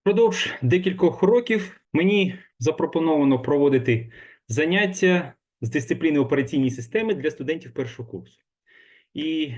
Впродовж декількох років мені запропоновано проводити заняття з дисципліни операційні системи для студентів першого курсу. І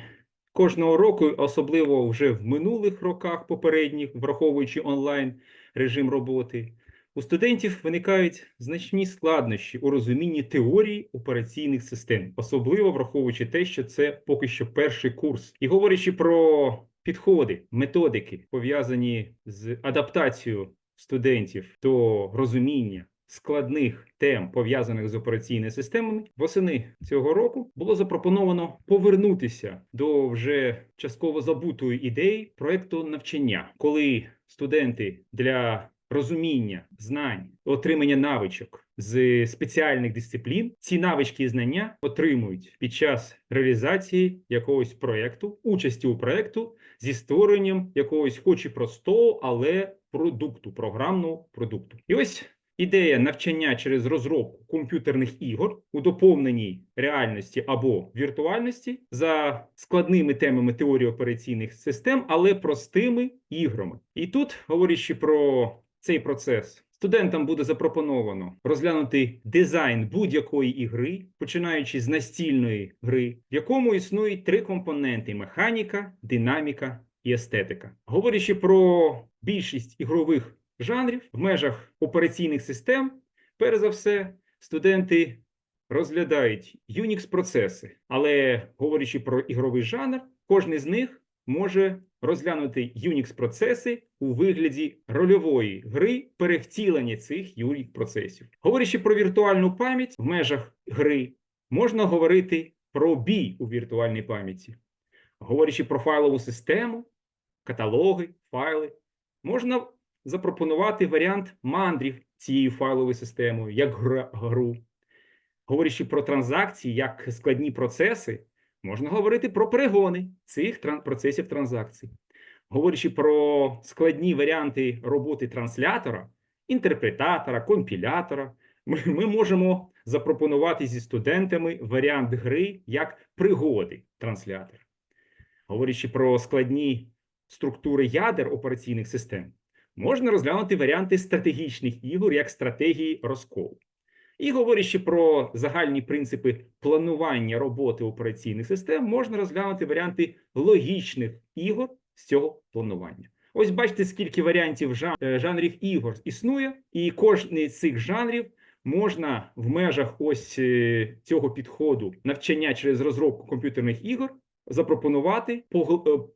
кожного року, особливо вже в минулих роках попередніх, враховуючи онлайн режим роботи, у студентів виникають значні складнощі у розумінні теорії операційних систем, особливо враховуючи те, що це поки що перший курс. І говорячи про підходи, методики, пов'язані з адаптацією студентів до розуміння складних тем, пов'язаних з операційними системами, восени цього року було запропоновано повернутися до вже частково забутої ідеї проекту навчання, коли студенти для розуміння, знань, отримання навичок з спеціальних дисциплін. Ці навички і знання отримують під час реалізації якогось проекту, участі у проекту зі створенням якогось, хоч і простого, але продукту, програмного продукту. І ось ідея навчання через розробку комп'ютерних ігор у доповненій реальності або віртуальності за складними темами теорії операційних систем, але простими іграми. І тут, говорячи про цей процес. Студентам буде запропоновано розглянути дизайн будь-якої ігри, починаючи з настільної гри, в якому існують три компоненти: механіка, динаміка і естетика. Говорячи про більшість ігрових жанрів в межах операційних систем, перш за все, студенти розглядають Unix процеси, але говорячи про ігровий жанр, кожен з них може розглянути Unix процеси у вигляді рольової гри перевтілення цих Unix процесів. Говорячи про віртуальну пам'ять в межах гри, можна говорити про бій у віртуальній пам'яті. Говорячи про файлову систему, каталоги, файли, можна запропонувати варіант мандрів цією файловою системою, як гру. Говорячи про транзакції як складні процеси, можна говорити про перегони цих процесів транзакцій. Говорячи про складні варіанти роботи транслятора, інтерпретатора, компілятора, ми, ми можемо запропонувати зі студентами варіант гри як пригоди транслятора. Говорячи про складні структури ядер операційних систем, можна розглянути варіанти стратегічних ігор як стратегії розколу. І говорячи про загальні принципи планування роботи операційних систем, можна розглянути варіанти логічних ігор з цього планування. Ось бачите, скільки варіантів е, жанрів ігор існує, і кожний з цих жанрів можна в межах ось е, цього підходу навчання через розробку комп'ютерних ігор запропонувати е,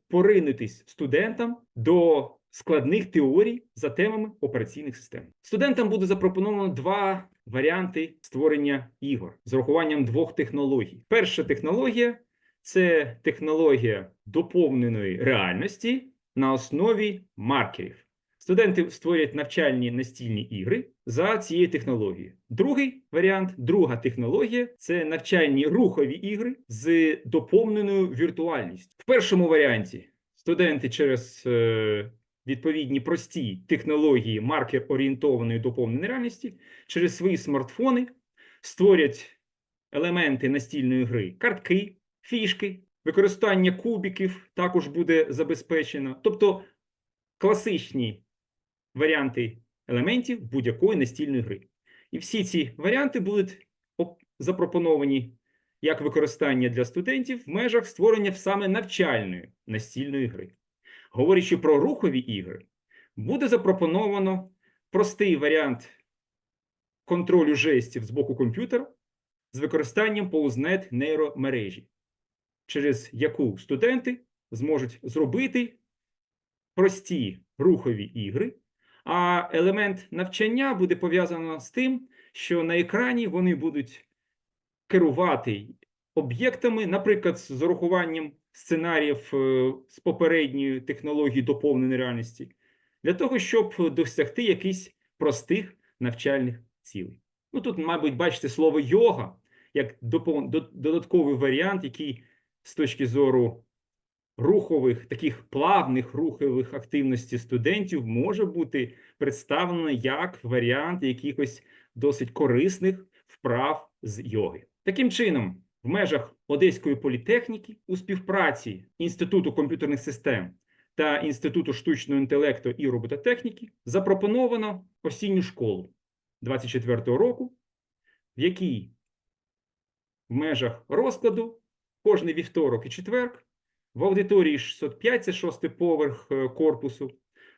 поринутись студентам до складних теорій за темами операційних систем. Студентам буде запропоновано два варіанти створення ігор з урахуванням двох технологій. Перша технологія це технологія доповненої реальності на основі маркерів. Студенти створять навчальні настільні ігри за цією технологією. Другий варіант, друга технологія це навчальні рухові ігри з доповненою віртуальністю. В першому варіанті студенти через е, відповідні прості технології маркер орієнтованої доповненої реальності через свої смартфони створять елементи настільної гри, картки, фішки, використання кубиків також буде забезпечено. Тобто класичні варіанти елементів будь-якої настільної гри. І всі ці варіанти будуть запропоновані як використання для студентів в межах створення саме навчальної настільної гри. Говорячи про рухові ігри, буде запропоновано простий варіант контролю жестів з боку комп'ютера з використанням POSNet нейромережі, через яку студенти зможуть зробити прості рухові ігри, а елемент навчання буде пов'язано з тим, що на екрані вони будуть керувати об'єктами, наприклад, з урахуванням сценаріїв е, з попередньої технології доповненої реальності, для того, щоб досягти якихось простих навчальних цілей. Ну тут, мабуть, бачите слово йога як додатковий варіант, який з точки зору рухових, таких плавних рухових активностей студентів може бути представлено як варіант якихось досить корисних вправ з йоги. Таким чином, в межах Одеської політехніки у співпраці Інституту комп'ютерних систем та Інституту штучного інтелекту і робототехніки запропоновано осінню школу 24-го року, в якій в межах розкладу кожний вівторок і четверг в аудиторії 605, це шостий поверх е, корпусу.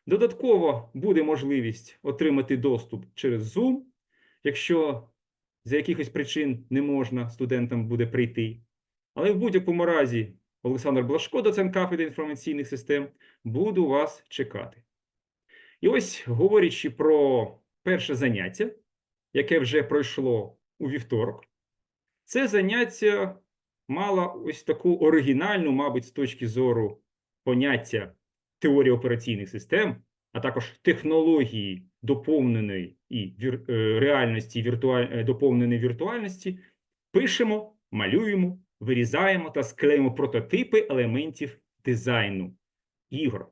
Додатково буде можливість отримати доступ через Zoom, якщо за якихось причин не можна студентам буде прийти. Але в будь-якому разі Олександр Блашко, доцент кафедри інформаційних систем, буду вас чекати. І ось, говорячи про перше заняття, яке вже пройшло у вівторок, це заняття мало ось таку оригінальну, мабуть, з точки зору поняття теорії операційних систем, а також технології доповненої і е, реальності, віртуаль... е, доповненої віртуальності, пишемо, малюємо, вирізаємо та склеїмо прототипи елементів дизайну ігор.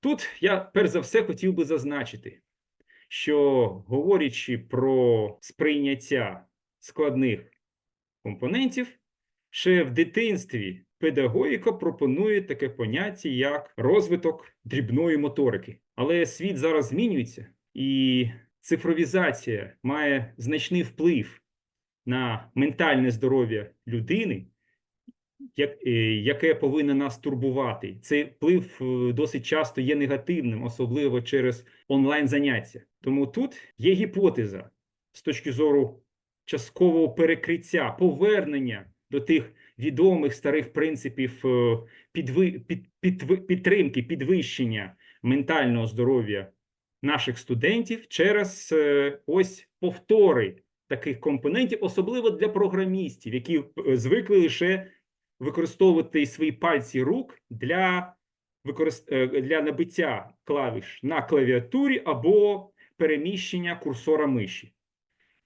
Тут я перш за все хотів би зазначити, що говорячи про сприйняття складних компонентів, ще в дитинстві педагогіка пропонує таке поняття, як розвиток дрібної моторики. Але світ зараз змінюється, і цифровізація має значний вплив на ментальне здоров'я людини, е, яке повинно нас турбувати. Цей вплив е, досить часто є негативним, особливо через онлайн заняття. Тому тут є гіпотеза з точки зору часткового перекриття, повернення до тих відомих старих принципів е, підви, під, підви- підтримки, підвищення ментального здоров'я наших студентів через ось повтори таких компонентів, особливо для програмістів, які е, звикли лише використовувати свої пальці рук для, використ... е, для набиття клавіш на клавіатурі або переміщення курсора миші.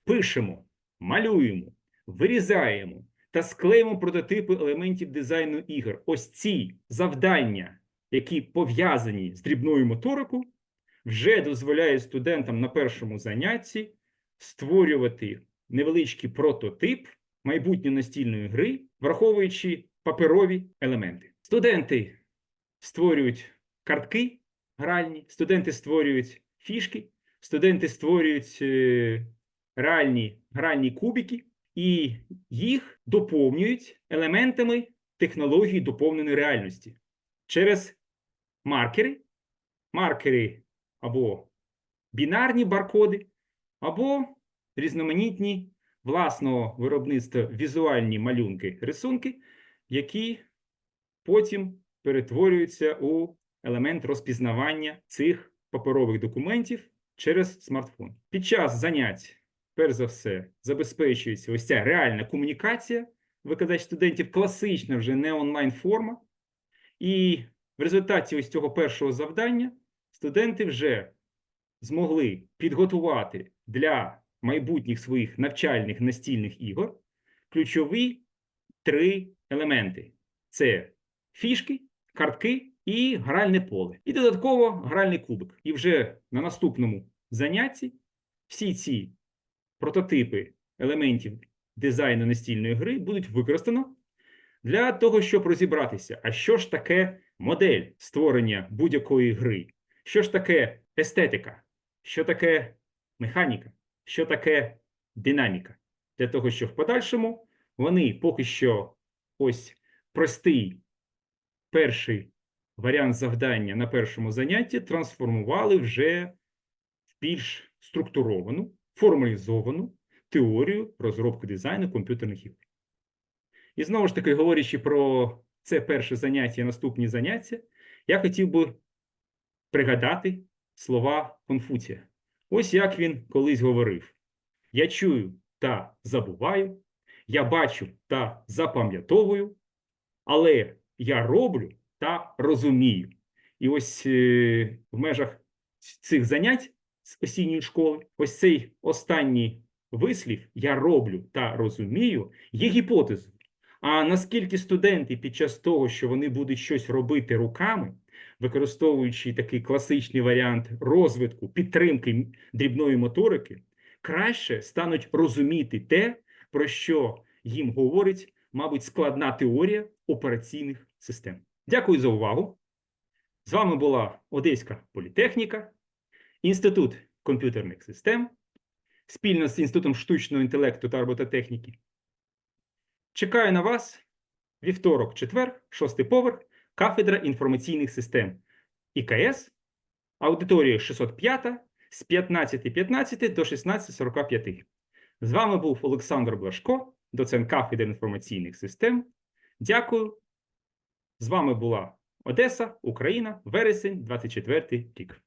Пишемо, малюємо, вирізаємо та склеїмо прототипи елементів дизайну ігор. Ось ці завдання, які пов'язані з дрібною моторикою, вже дозволяють студентам на першому занятті створювати невеличкий прототип майбутньої настільної гри, враховуючи паперові елементи. Студенти створюють картки гральні, студенти створюють фішки, студенти створюють е, реальні гральні кубики, і їх доповнюють елементами технології доповненої реальності через маркери, маркери або бінарні баркоди, або різноманітні власного виробництва візуальні малюнки, рисунки, які потім перетворюються у елемент розпізнавання цих паперових документів через смартфон. Під час занять, перш за все, забезпечується ось ця реальна комунікація викладач студентів, класична вже не онлайн форма. І в результаті ось цього першого завдання студенти вже змогли підготувати для майбутніх своїх навчальних настільних ігор ключові три елементи: це фішки, картки і гральне поле. І додатково гральний кубик. І вже на наступному занятті всі ці прототипи елементів дизайну настільної гри будуть використано для того, щоб розібратися, а що ж таке модель створення будь-якої гри, що ж таке естетика, що таке механіка, що таке динаміка. Для того, щоб в подальшому вони поки що ось простий перший варіант завдання на першому занятті трансформували вже в більш структуровану, формалізовану теорію розробки дизайну комп'ютерних ігор. І знову ж таки, говорячи про це перше заняття і наступні заняття, я хотів би пригадати слова Конфуція. Ось як він колись говорив: Я чую та забуваю, я бачу та запам'ятовую, але я роблю та розумію. І ось е, в межах цих занять з осінньої школи, ось цей останній вислів я роблю та розумію є гіпотезою. А наскільки студенти під час того, що вони будуть щось робити руками, використовуючи такий класичний варіант розвитку, підтримки дрібної моторики, краще стануть розуміти те, про що їм говорить, мабуть, складна теорія операційних систем. Дякую за увагу. З вами була Одеська політехніка, Інститут комп'ютерних систем, спільно з Інститутом штучного інтелекту та робототехніки. Чекаю на вас вівторок, четвер, шостий поверх, кафедра інформаційних систем ІКС, аудиторія 605 з 15.15 до 16.45. З вами був Олександр Блашко, доцент кафедри інформаційних систем. Дякую. З вами була Одеса, Україна, вересень, 24 рік.